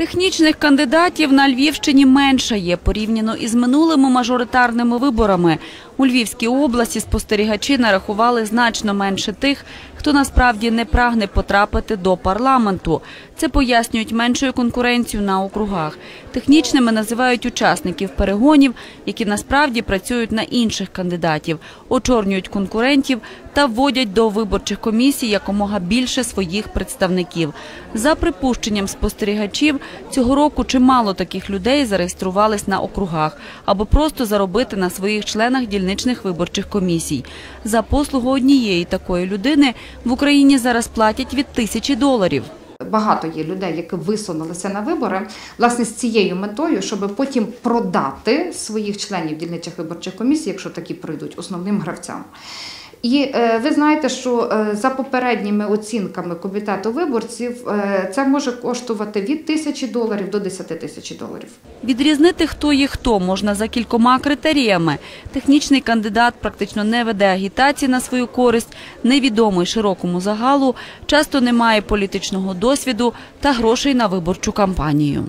Технічних кандидатів на Львівщині менше є порівняно із минулими мажоритарними виборами. У Львівській області спостерігачі нарахували значно менше тих, хто насправді не прагне потрапити до парламенту. Це пояснюють меншою конкуренцією на округах. Технічними називають учасників перегонів, які насправді працюють на інших кандидатів, очорнюють конкурентів та вводять до виборчих комісій якомога більше своїх представників. За припущенням спостерігачів, цього року чимало таких людей зареєструвались на округах або просто заробити на своїх членах дільничних виборчих комісій. За послугу однієї такої людини в Україні зараз платять від тисячі доларів. Багато є людей, які висунулися на вибори власне з цією метою, щоб потім продати своїх членів дільничих виборчих комісій, якщо такі пройдуть, основним гравцям. І е, ви знаєте, що е, за попередніми оцінками комітету виборців е, це може коштувати від тисячі доларів до 10 тисяч доларів. Відрізнити, хто є хто, можна за кількома критеріями. Технічний кандидат практично не веде агітації на свою користь, невідомий широкому загалу, часто не має політичного досвіду та грошей на виборчу кампанію.